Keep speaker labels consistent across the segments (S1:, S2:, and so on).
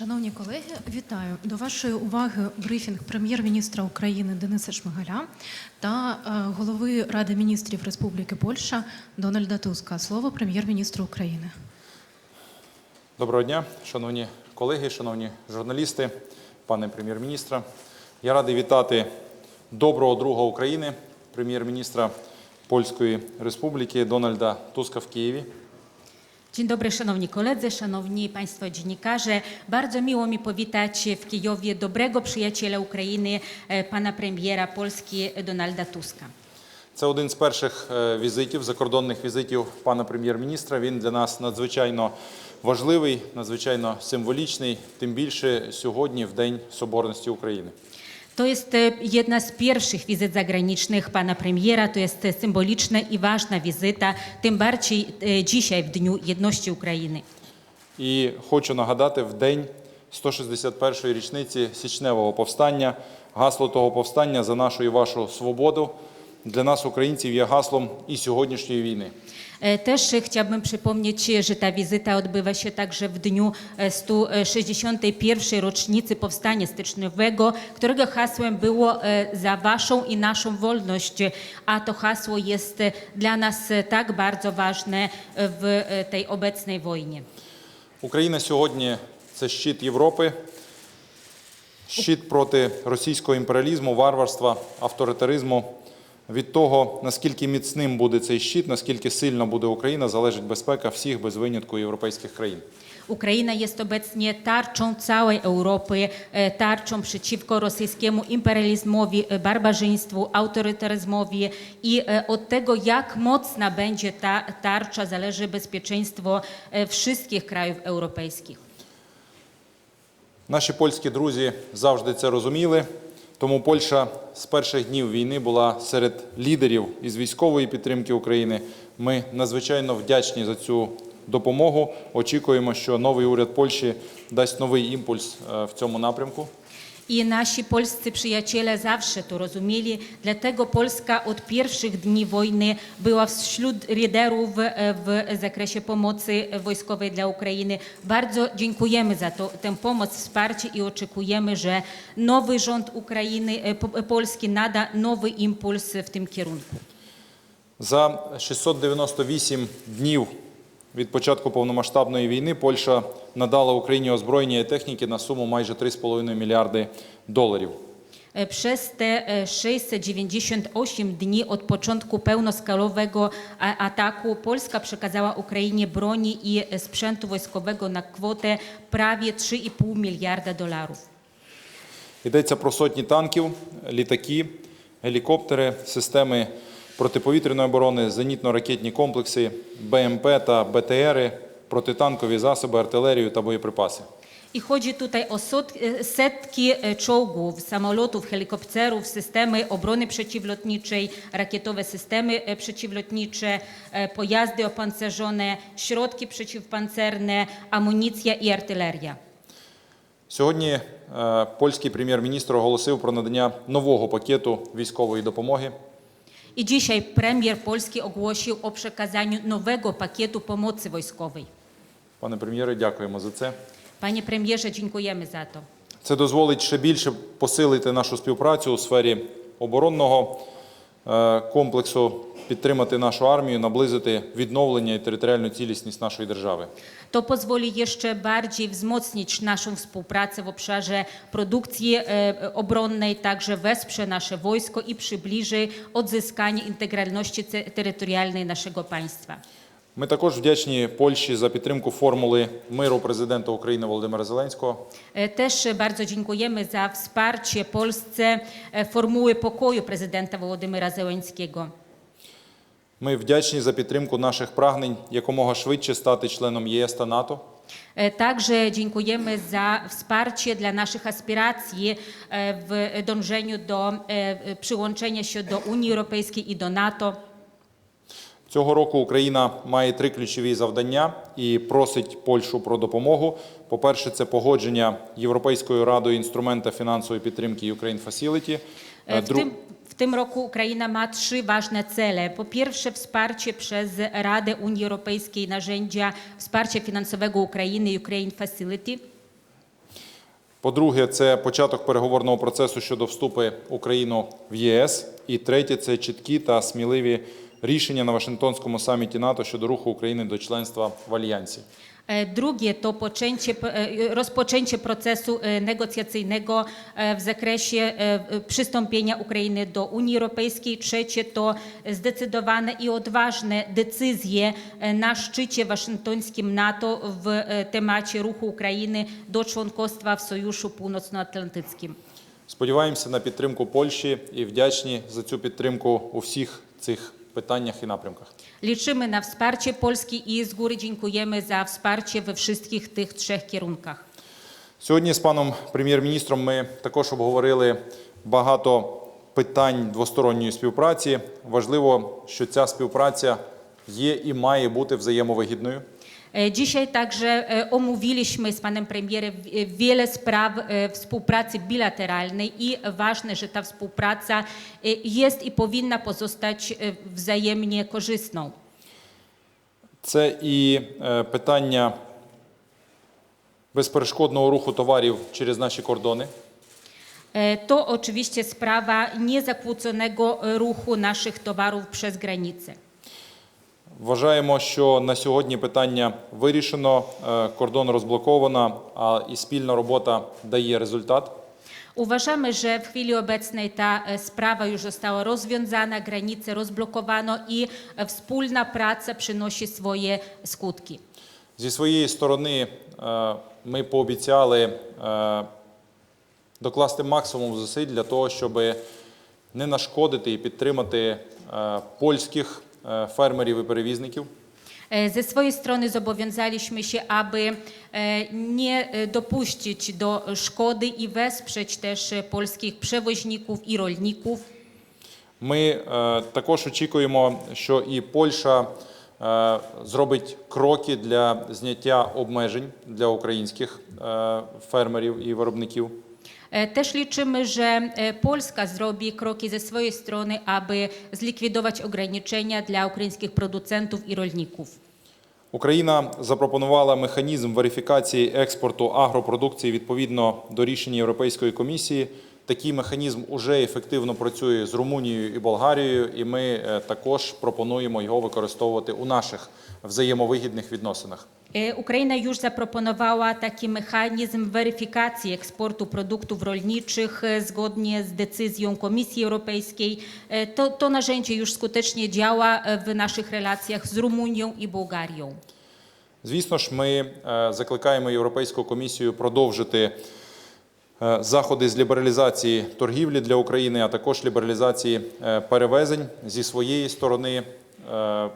S1: Шановні колеги, вітаю до вашої уваги брифінг прем'єр-міністра України Дениса Шмигаля та е, голови Ради міністрів Республіки Польща Дональда Туска. Слово прем'єр-міністру України.
S2: Доброго дня, шановні колеги, шановні журналісти, пане прем'єр-міністра. Я радий вітати доброго друга України, прем'єр-міністра Польської Республіки Дональда Туска в Києві.
S3: Dzień dobry, szanowni koledzy, szanowni państwo dziennikarze. Bardzo miło mi powitać w Kijowie dobrego przyjaciela Ukrainy, e, pana premiera Polski Donalda Tuska.
S2: Це один з перших е, візитів, закордонних візитів пана прем'єр-міністра. Він для нас надзвичайно важливий, надзвичайно символічний, тим більше сьогодні, в День Соборності України.
S3: To jest e, jedna z pierwszych wizyt zagranicznych pana premiera. To jest e, symboliczna i ważna wizyta, tym bardziej e, dzisiaj, w Dniu Jedności Ukrainy.
S2: І хочу нагадати в день 161-ї річниці січневого повстання. Гасло того повстання за нашу і вашу свободу для нас, українців, є гаслом і сьогоднішньої війни.
S3: E, Też e, chciałabym przypomnieć, że ta wizyta odbywa się także w dniu e, 161. rocznicy Powstania Styczniowego, którego hasłem było e, za waszą i naszą wolność, a to hasło jest e, dla nas e, tak bardzo ważne e, w e, tej obecnej wojnie.
S2: Україна сьогодні це щит Європи, щит проти російського імперіалізму, варварства, авторитаризму. Від того, наскільки міцним буде цей щит, наскільки сильно буде Україна, залежить безпека всіх без винятку європейських країн.
S3: Tarczą całej Europy, e, tarczą przeciwko rosyjskiemu imperializmowi, e, barbarzyństwu, autorytaryzmowi i e, od tego, jak mocna będzie ta tarcza, zależy bezpieczeństwo e, wszystkich krajów europejskich.
S2: Наші польські друзі завжди це розуміли. Тому Польща з перших днів війни була серед лідерів із військової підтримки України. Ми надзвичайно вдячні за цю допомогу. Очікуємо, що новий уряд Польщі дасть новий імпульс е, в цьому напрямку.
S3: I nasi polscy przyjaciele zawsze to rozumieli, dlatego Polska od pierwszych dni wojny była wśród liderów e, w zakresie pomocy wojskowej dla Ukrainy. Bardzo dziękujemy za to, tę pomoc, wsparcie i oczekujemy, że nowy rząd Ukrainy, e, Po- Polski nada nowy impuls w tym kierunku.
S2: За 698 днів Від початку повномасштабної війни Польща надала Україні озброєння і техніки на суму майже 3,5 мільярди доларів.
S3: E, Przez te e, 698 dni od początku pełnoskalowego ataku Polska przekazała Ukrainie broni i sprzętu wojskowego na kwotę prawie 3,5 miliarda dolarów.
S2: Йдеться про сотні танків, літаки, гелікоптери, системи протиповітряної оборони, зенітно-ракетні комплекси, БМП та БТРи, протитанкові засоби, артилерію та боєприпаси.
S3: I chodzi tutaj o setki czołgów, samolotów, helikopterów, systemy obrony przeciwlotniczej, rakietowe systemy przeciwlotnicze, pojazdy opancerzone, środki przeciwpancerne, amunicja i artyleria.
S2: Сьогодні е, польський прем'єр-міністр оголосив про надання нового пакету військової допомоги.
S3: I dzisiaj premier Polski ogłosił o przekazaniu nowego pakietu pomocy wojskowej.
S2: Пане прем'єре, дякуємо за це.
S3: Panie premierze, dziękujemy za to.
S2: Це дозволить ще більше посилити нашу співпрацю у сфері оборонного е, комплексу, підтримати нашу армію, наблизити відновлення і територіальну цілісність нашої держави.
S3: To pozwoli jeszcze bardziej wzmocnić naszą współpracę w obszarze produkcji e, obronnej, także wesprze nasze wojsko i przybliży odzyskanie integralności ce- terytorialnej naszego państwa.
S2: Ми також вдячні Польщі за підтримку формули миру президента України Володимира Зеленського.
S3: E, Też bardzo dziękujemy za wsparcie Polsce e, formuły pokoju prezydenta Wołodymyra Zełenskiego.
S2: Ми вдячні за підтримку наших прагнень якомога швидше стати членом ЄС та НАТО.
S3: E, Także dziękujemy za wsparcie naszych aspiracji e, w dążeniu do e, przyłączenia się do Unii Europejskiej i do NATO.
S2: Цього року Україна має три ключові завдання і просить Польщу про допомогу. По-перше, це погодження Європейською радою інструмента фінансової підтримки Ukraine Facility.
S3: E, W
S2: Дру-
S3: tym, roku Ukraina ma trzy ważne cele. Po pierwsze, wsparcie przez Radę Unii Europejskiej narzędzia wsparcia finansowego Ukrainy Ukraine Facility.
S2: По-друге, це початок переговорного процесу щодо вступу України в ЄС. І третє це чіткі та сміливі рішення на Вашингтонському саміті НАТО щодо руху України до членства в альянсі.
S3: E, Drugie to poczęcie, e, rozpoczęcie procesu e, negocjacyjnego e, w zakresie e, przystąpienia Ukrainy do Unii Europejskiej. Trzecie to zdecydowane i odważne decyzje e, na szczycie waszyngtońskim NATO w e, temacie ruchu Ukrainy do członkostwa w Sojuszu Północnoatlantyckim.
S2: Сподіваємося на підтримку Польщі і wdzięczni за цю підтримку у всіх цих питаннях і напрямках.
S3: Liczymy na wsparcie Polski i z góry dziękujemy za wsparcie we wszystkich tych trzech kierunkach.
S2: Сьогодні з паном прем'єр-міністром ми також обговорили багато питань двосторонньої співпраці. Важливо, що ця співпраця є і має бути взаємовигідною.
S3: E, Dzisiaj także e, omówiliśmy z panem premierem e, wiele spraw e, współpracy bilateralnej i ważne, że ta współpraca e, jest i powinna pozostać e, wzajemnie korzystną.
S2: Це і е, питання безперешкодного руху товарів через наші кордони.
S3: E, To oczywiście sprawa niezakłóconego e, ruchu naszych towarów przez granicę.
S2: Вважаємо, що на сьогодні питання вирішено, е, кордон розблоковано, а і спільна робота дає результат.
S3: Uważamy, że w chwili obecnej ta e, sprawa już została rozwiązana, granice rozblokowano i wspólna praca przynosi swoje skutki.
S2: Зі своєї сторони е, ми пообіцяли е, докласти максимум зусиль для того, щоб не нашкодити і підтримати е, польських е, фермерів і перевізників.
S3: Ze swojej strony zobowiązaliśmy się, aby e, nie e, dopuścić do szkody i wesprzeć też e, polskich przewoźników i rolników.
S2: Ми е, також очікуємо, що і Польща е, зробить кроки для зняття обмежень для українських е, фермерів і виробників.
S3: E, Też liczymy, że Polska zrobi kroki ze swojej strony, aby zlikwidować ograniczenia dla ukraińskich producentów i rolników.
S2: Україна запропонувала механізм верифікації експорту агропродукції відповідно до рішення Європейської комісії. Такий механізм уже ефективно працює з Румунією і Болгарією, і ми е, також пропонуємо його використовувати у наших взаємовигідних відносинах.
S3: E, mechanizm weryfikacji eksportu produktów rolniczych e, zgodnie z decyzją Komisji Europejskiej. E, To, to narzędzie już skutecznie działa e, w naszych relacjach z Rumunią i Bułgarią.
S2: Звісно ж, ми е, закликаємо Європейську комісію продовжити е, заходи з лібералізації торгівлі для України, а також лібералізації е, перевезень. Зі своєї сторони, е,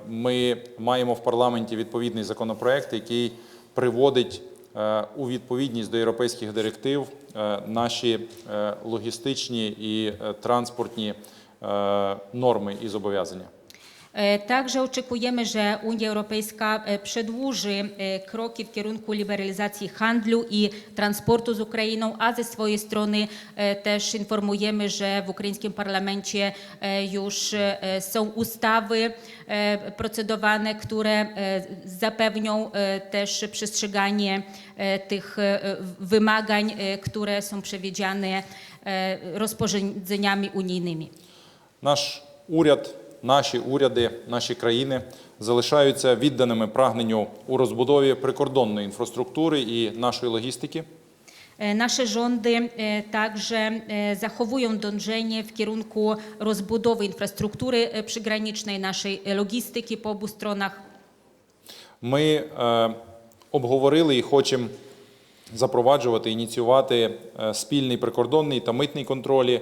S2: ми маємо в парламенті відповідний законопроект, який приводить е, у відповідність до європейських директив е, наші е, логістичні і е, транспортні е, норми і зобов'язання.
S3: E, Także oczekujemy, że Unia Europejska e, przedłuży e, kroki w kierunku liberalizacji handlu i transportu z Ukrainą, a ze swojej strony e, też informujemy, że w ukraińskim parlamencie e, już e, są ustawy e, procedowane, które e, zapewnią e, też przestrzeganie e, tych e, wymagań, e, które są przewidziane e, rozporządzeniami unijnymi.
S2: Наш уряд, наші уряди, наші країни залишаються відданими прагненню у розбудові прикордонної інфраструктури і нашої логістики.
S3: E, Nasze rządy e, także e, zachowują dążenie w kierunku rozbudowy infrastruktury e, przygranicznej, naszej e, logistyki po obu stronach.
S2: Ми е, обговорили і хочемо запроваджувати, ініціювати е, спільний прикордонний та митний контролі, е,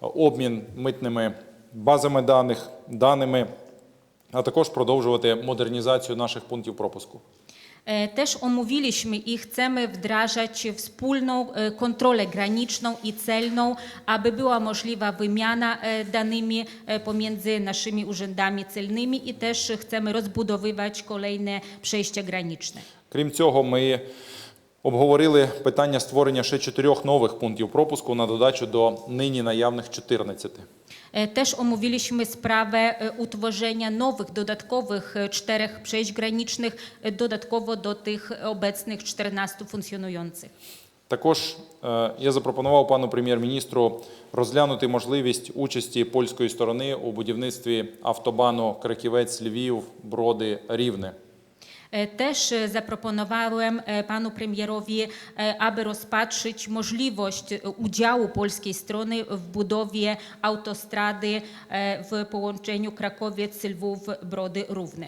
S2: обмін митними базами даних, даними, а також продовжувати модернізацію наших пунктів пропуску.
S3: E, Też omówiliśmy i chcemy wdrażać wspólną e, kontrolę graniczną i celną, aby była możliwa wymiana e, danymi e, pomiędzy naszymi urzędami celnymi i też chcemy rozbudowywać kolejne przejścia graniczne.
S2: Крім цього, ми обговорили питання створення ще чотирьох нових пунктів пропуску на додачу до нині наявних 14.
S3: E, Też omówiliśmy sprawę e, utworzenia nowych, dodatkowych e, czterech przejść granicznych, dodatkowo do tych obecnych 14 funkcjonujących.
S2: Також е, я запропонував пану прем'єр-міністру розглянути можливість участі польської сторони у будівництві автобану Краківець, Львів, Броди, Рівне.
S3: E, e, e, panu premierowi, e, aby rozpatrzyć możliwość e, udziału polskiej strony w budowie autostrady e, w połączeniu Krakowiec-Lwów-Brody-Równe.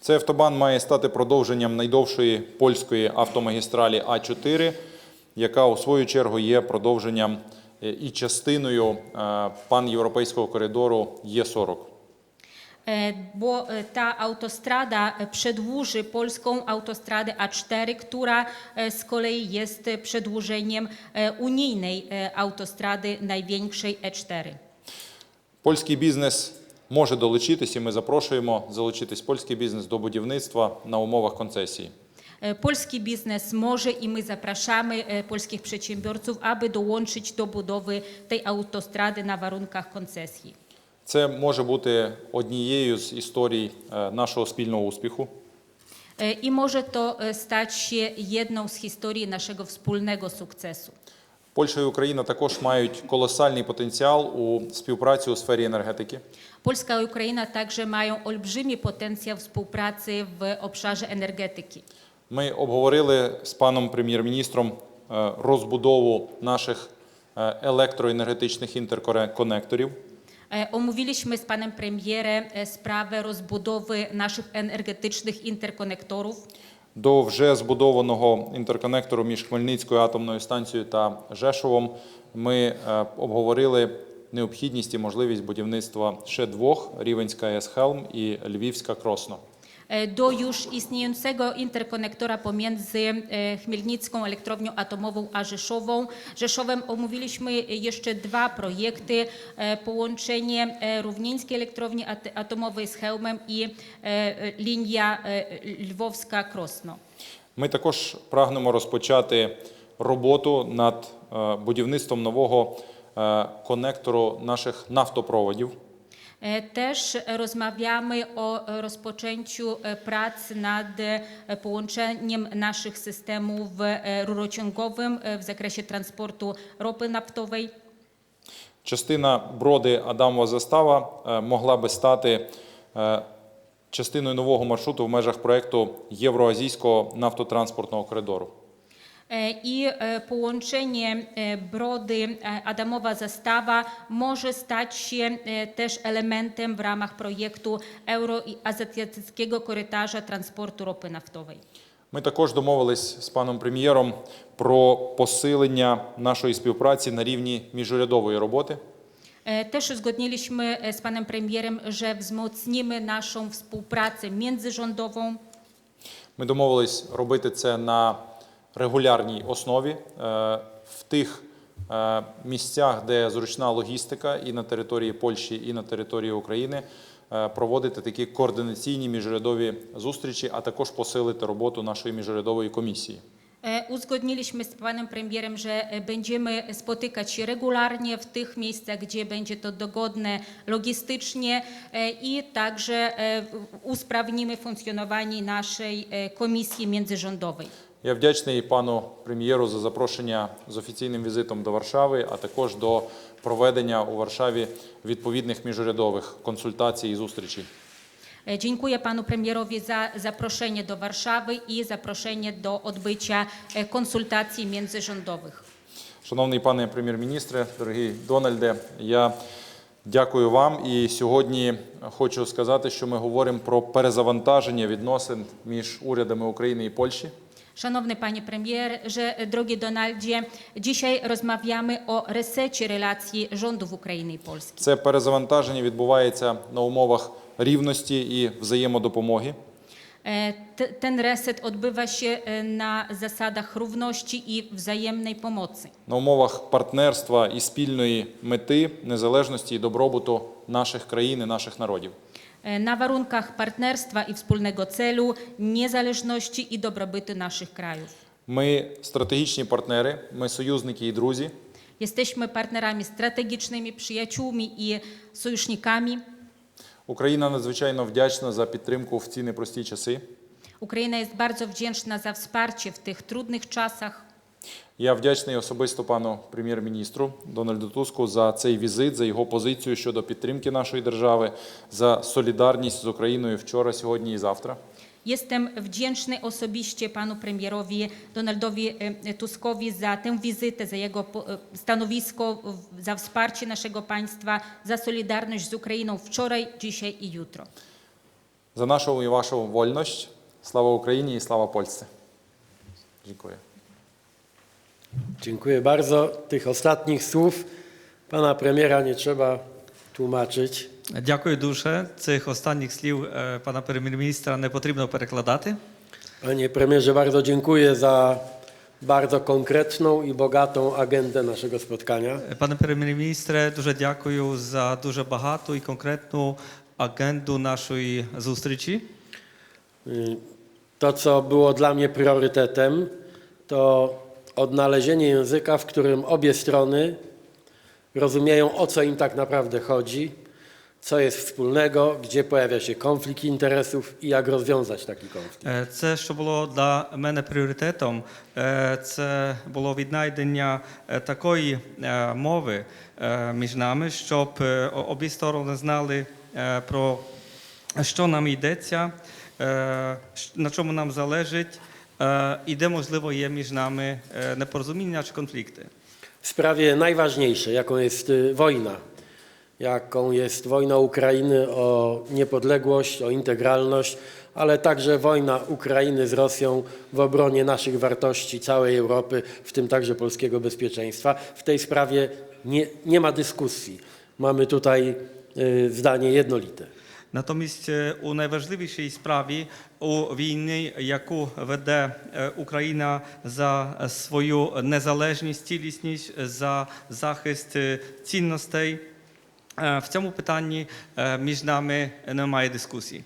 S2: Цей автобан має стати продовженням найдовшої польської автомагістралі А4, яка у свою чергу є продовженням е, і частиною е, панєвропейського коридору Є40.
S3: E, Bo e, ta autostrada e, przedłuży polską autostradę A4, która e, z kolei jest e, przedłużeniem e, unijnej e, autostrady największej E E4.
S2: Польський бізнес може долучитись, і ми запрошуємо залучитись польський бізнес до будівництва на умовах концесії.
S3: E, Polski biznes może i my zapraszamy e, polskich przedsiębiorców, aby dołączyć do budowy tej autostrady na warunkach koncesji.
S2: Це може бути однією з історій е, нашого спільного успіху.
S3: E, I może to e, stać się jedną z historii naszego wspólnego sukcesu.
S2: Польща і Україна також мають колосальний потенціал у співпраці у сфері енергетики.
S3: Polska i Ukraina także mają olbrzymi potencjał współpracy w obszarze energetyki.
S2: Ми обговорили з паном прем'єр-міністром е, розбудову наших е, електроенергетичних інтерконекторів.
S3: Omówiliśmy z panem premierem sprawę rozbudowy naszych energetycznych interkonektorów.
S2: До вже збудованого інтерконектору між Хмельницькою атомною станцією та Жешовом ми е, обговорили необхідність і можливість будівництва ще двох: Рівенська АЕС Хелм і Львівська Кросно.
S3: E, Do już istniejącego interkonektora pomiędzy e, Chmielnicką Elektrownią Atomową a Rzeszową. Rzeszowem omówiliśmy jeszcze dwa projekty, e, połączenie e, Równieńskiej Elektrowni Atomowej z Chełmem i e, e, linia e, Lwowska-Krosno.
S2: Ми також прагнемо розпочати роботу над е, будівництвом нового е, конектору наших нафтопроводів.
S3: Też rozmawiamy o e, rozpoczęciu e, prac nad e, połączeniem systemów e, rurociągowym w zakresie transportu ropy naftowej.
S2: Частина броди Адамова застава е, могла би стати е, частиною нового маршруту в межах проекту Євроазійського нафтотранспортного коридору.
S3: E, I e, połączenie e, Brody e, Adamowa Zastawa może stać się e, też elementem w ramach projektu Euroazjatyckiego Korytarza Transportu Ropy Naftowej.
S2: Ми також домовились з паном прем'єром про посилення нашої співпраці на рівні міжурядової роботи.
S3: E, Też uzgodniliśmy e, z panem premierem, że wzmocnimy naszą współpracę międzyrządową.
S2: Ми домовились робити це на регулярній основі е, в тих е, місцях, де зручна логістика і на території Польщі, і на території України, е, проводити такі координаційні міжурядові зустрічі, а також посилити роботу нашої міжурядової комісії.
S3: Uzgodniliśmy z panem premierem, że będziemy spotykać się regularnie w tych miejscach, gdzie będzie to dogodne logistycznie i także funkcjonowanie naszej e, komisji.
S2: Я вдячний пану прем'єру за запрошення з офіційним візитом до Варшави, а також до проведення у Варшаві відповідних міжурядових консультацій і зустрічей.
S3: Dziękuję panu premierowi za zaproszenie do Warszawy i zaproszenie do odbycia konsultacji międzyrządowych.
S2: Шановний пане прем'єр-міністре, дорогий Дональде, я дякую вам. І сьогодні хочу сказати, що ми говоримо про перезавантаження відносин між урядами України і Польщі.
S3: Szanowny panie premierze, drogi Donaldzie, dzisiaj rozmawiamy o resecie relacji rządów Ukrainy i Polski.
S2: Це перезавантаження відбувається на умовах рівності і взаємодопомоги.
S3: E, Ten reset odbywa się e, na zasadach równości i wzajemnej pomocy.
S2: на умовах партнерства і спільної мети, незалежності і добробуту наших країн і наших народів.
S3: E, Na warunkach partnerstwa i wspólnego celu, niezależności i dobrobytu naszych krajów.
S2: Ми стратегічні партнери, ми союзники і друзі.
S3: Jesteśmy partnerami strategicznymi, przyjaciółmi i sojusznikami.
S2: Україна надзвичайно вдячна за підтримку в ці непрості часи.
S3: Ukraina jest bardzo wdzięczna za wsparcie w tych trudnych czasach.
S2: Я вдячний особисто пану прем'єр-міністру Дональду Туску за цей візит, за його позицію щодо підтримки нашої держави, за солідарність з Україною вчора, сьогодні і завтра.
S3: Jestem wdzięczny osobiście panu premierowi Donaldowi e, Tuskowi za tę wizytę, za jego e, stanowisko, za wsparcie naszego państwa, za solidarność z Ukrainą wczoraj, dzisiaj i jutro.
S2: За нашу і вашу вольність. Слава Україні і слава Польщі. Дякую.
S4: Dziękuję bardzo. Tych ostatnich słów pana premiera nie trzeba tłumaczyć.
S5: Дякую дуже. Цих останніх слів е, пана прем'єр-міністра не потрібно перекладати.
S4: Panie premierze, bardzo dziękuję za bardzo konkretną i bogatą agendę naszego spotkania.
S5: Е, Пане прем'єр-міністре, дуже дякую за дуже багату і конкретну агенду нашої зустрічі.
S4: Y, To, co było dla mnie priorytetem, to odnalezienie języka, w którym obie strony rozumieją, o co im tak naprawdę chodzi, co jest wspólnego, gdzie pojawia się konflikt interesów i jak rozwiązać taki konflikt.
S5: Е, Це, що було для мене пріоритетом, е, це було віднайдення е, такої е, мови е, між нами, щоб е, о- обі сторони знали е, про що нам йдеться, е, щ- на чому нам залежить, е, і де можливо є між нами е, непорозуміння чи конфлікти.
S4: w sprawie najważniejszej, jaką jest y, wojna, jaką jest wojna Ukrainy o niepodległość, o integralność, ale także wojna Ukrainy z Rosją w obronie naszych wartości, całej Europy, w tym także polskiego bezpieczeństwa. W tej sprawie nie, nie ma dyskusji. Mamy tutaj y, zdanie jednolite.
S5: Натомість е, у найважливішій справі у війні, яку веде е, Україна за свою незалежність, цілісність, за захист е, цінностей, в цьому питанні між нами немає дискусії.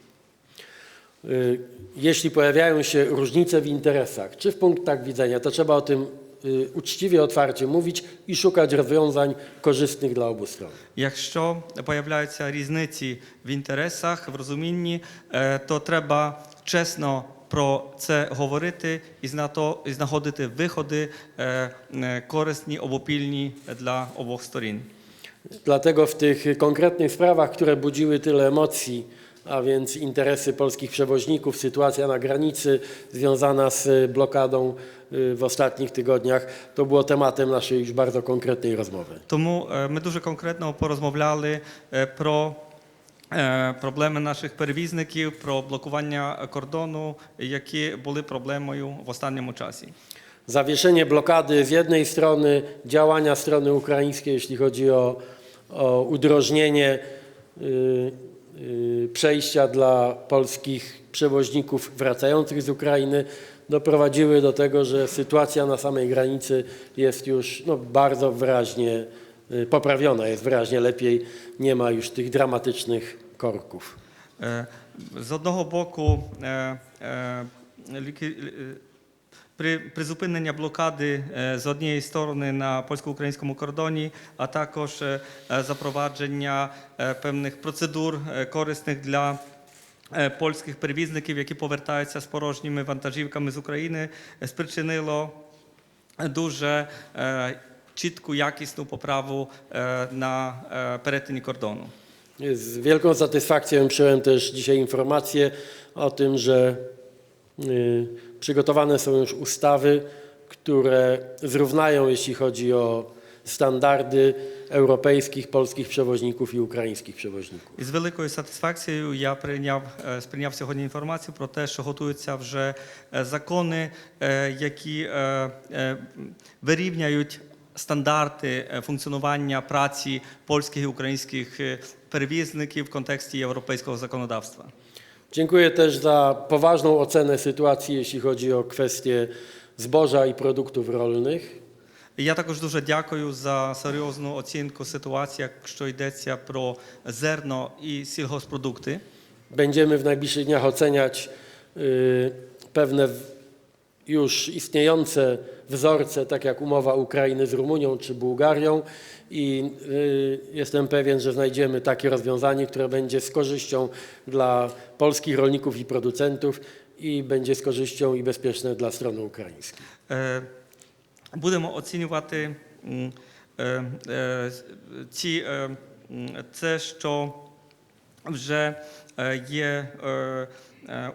S4: Jeśli pojawiają się różnice w interesach czy w punktach widzenia, to trzeba o tym uczciwie, otwarcie mówić i szukać rozwiązań korzystnych dla obu stron.
S5: Якщо появляються різниці в інтересах, в розумінні, е, то треба чесно про це говорити і знато- і знаходити виходи е, е, корисні, обопільні для обох сторін.
S4: Dlatego w tych konkretnych sprawach, które budziły tyle emocji, a więc interesy polskich przewoźników, sytuacja na granicy związana z blokadą y, w ostatnich tygodniach, to było tematem naszej już bardzo konkretnej rozmowy.
S5: Тому е, ми дуже конкретно порозмовляли е, про е, проблеми наших перевізників, про блокування кордону, які були проблемою в останньому часі.
S4: Zawieszenie blokady z jednej strony, działania strony ukraińskiej, jeśli chodzi o, o udrożnienie y, y, przejścia dla polskich przewoźników wracających z Ukrainy, doprowadziły do tego, że sytuacja na samej granicy jest już no, bardzo wyraźnie y, poprawiona, jest wyraźnie lepiej, nie ma już tych dramatycznych korków.
S5: Е, З одного боку, призупинення блокади е, з однієї сторони на польсько-українському кордоні, а також е, е, запровадження е, певних процедур е, корисних для е, польських перевізників, які повертаються з порожніми вантажівками з України, е, спричинило дуже е, чітку якісну поправу е, на е, перетині кордону.
S4: Z wielką satysfakcją przyjąłem też dzisiaj informację o tym, że y, przygotowane są już ustawy, które zrównają, jeśli chodzi o standardy europejskich, polskich przewoźników i ukraińskich przewoźników.
S5: І з великою сатисфакцією я прийняв, е, сприйняв сьогодні інформацію про те, що готуються вже е, закони, е, які е, е, вирівняють стандарти е, функціонування праці польських і українських е, перевізників в контексті європейського законодавства.
S4: Dziękuję też za poważną ocenę sytuacji, jeśli chodzi o kwestie zboża i produktów rolnych.
S5: І я також дуже дякую за серйозну оцінку ситуації, якщо йдеться про зерно і сільгоспродукти.
S4: Będziemy w najbliższych dniach oceniać y, pewne w- już istniejące wzorce, tak jak umowa Ukrainy z Rumunią czy Bułgarią i y, jestem pewien, że znajdziemy takie rozwiązanie, które będzie z korzyścią dla polskich rolników i producentów i będzie z korzyścią i bezpieczne dla strony ukraińskiej.
S5: Е, будемо оцінювати м, е, е, ці, е, м, це, що вже е, є е, е,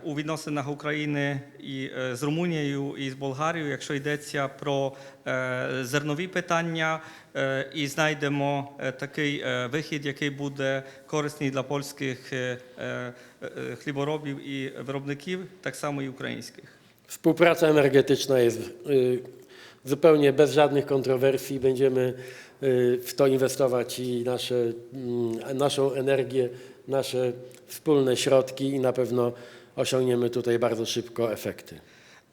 S5: у відносинах України і е, з Румунією і з Болгарією, якщо йдеться про е, зернові питання, е, і знайдемо е, такий е, вихід, який буде корисний для польських е, е, е, хліборобів і виробників, так само і українських.
S4: Współpraca energetyczna jest y, zupełnie bez żadnych kontrowersji. Będziemy y, w to inwestować i nasze, mm, naszą energię, nasze wspólne środki i na pewno osiągniemy tutaj bardzo szybko efekty.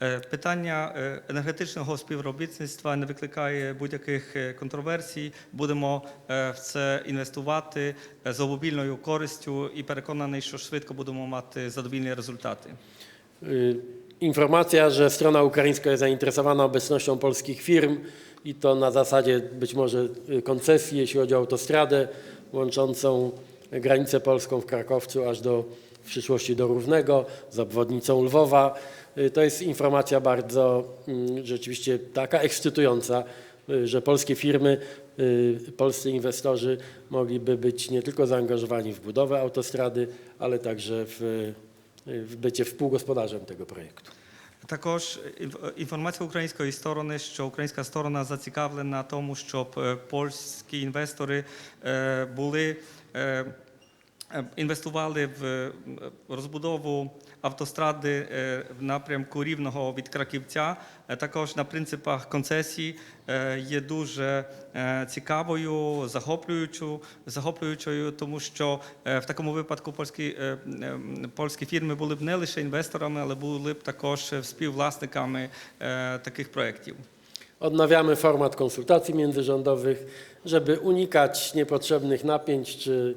S5: Е, Питання е, енергетичного співробітництва не викликає будь-яких е, контроверсій. Будемо е, в це інвестувати е, з обопільною користю і переконаний, що швидко будемо мати задовільні результати.
S4: Y, Informacja, że strona ukraińska jest zainteresowana obecnością polskich firm i to na zasadzie być może y, koncesji, jeśli chodzi o autostradę łączącą granicę polską w Krakowcu aż do w przyszłości do Równego z obwodnicą Lwowa. Y, To jest informacja bardzo mm, rzeczywiście taka ekscytująca, y, że polskie firmy, y, polscy inwestorzy mogliby być nie tylko zaangażowani w budowę autostrady, ale także w w bycie współgospodarzem tego projektu.
S5: Також інф- інформація української сторони, що українська сторона зацікавлена тому, щоб е, польські інвестори е, були е, е, інвестували в е, розбудову автостради е, в напрямку рівного від Краківця. Е, Також на принципах концесії е, є дуже е, цікавою, захоплюючою, захоплюючою, тому що е, в такому випадку польські, е, е, польські фірми були б не лише інвесторами, але були б також співвласниками е, таких проєктів.
S4: Odnawiamy format konsultacji międzyrządowych, żeby unikać niepotrzebnych napięć czy,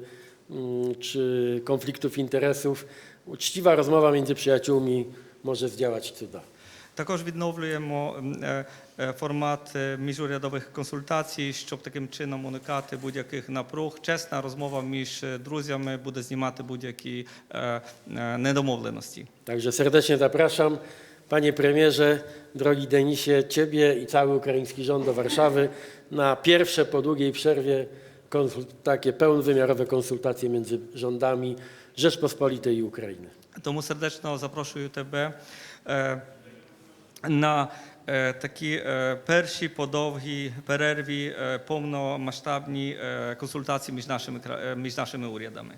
S4: czy konfliktów interesów. Uczciwa rozmowa między przyjaciółmi może zdziałać cuda.
S5: Також відновлюємо м, е, е, формат е, міжурядових консультацій, щоб таким чином уникати будь-яких напруг. Чесна розмова між е, друзями буде знімати будь-які е, е, недомовленості.
S4: Także serdecznie zapraszam. Panie premierze, drogi Denisie, Ciebie i cały ukraiński rząd do Warszawy na pierwsze po długiej przerwie konsul- takie pełnowymiarowe konsultacje między rządami Rzeczpospolitej i Ukrainy.
S5: Тому сердечно запрошую тебе е, на е, такі е, перші по довгій перерві е, повномасштабні е, консультації між нашими кра- е, між нашими урядами.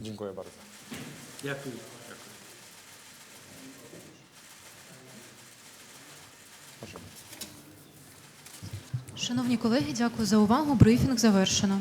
S2: Dziękuję bardzo.
S4: Dziękuję.
S1: Шановні колеги, дякую за увагу. Брифінг завершено.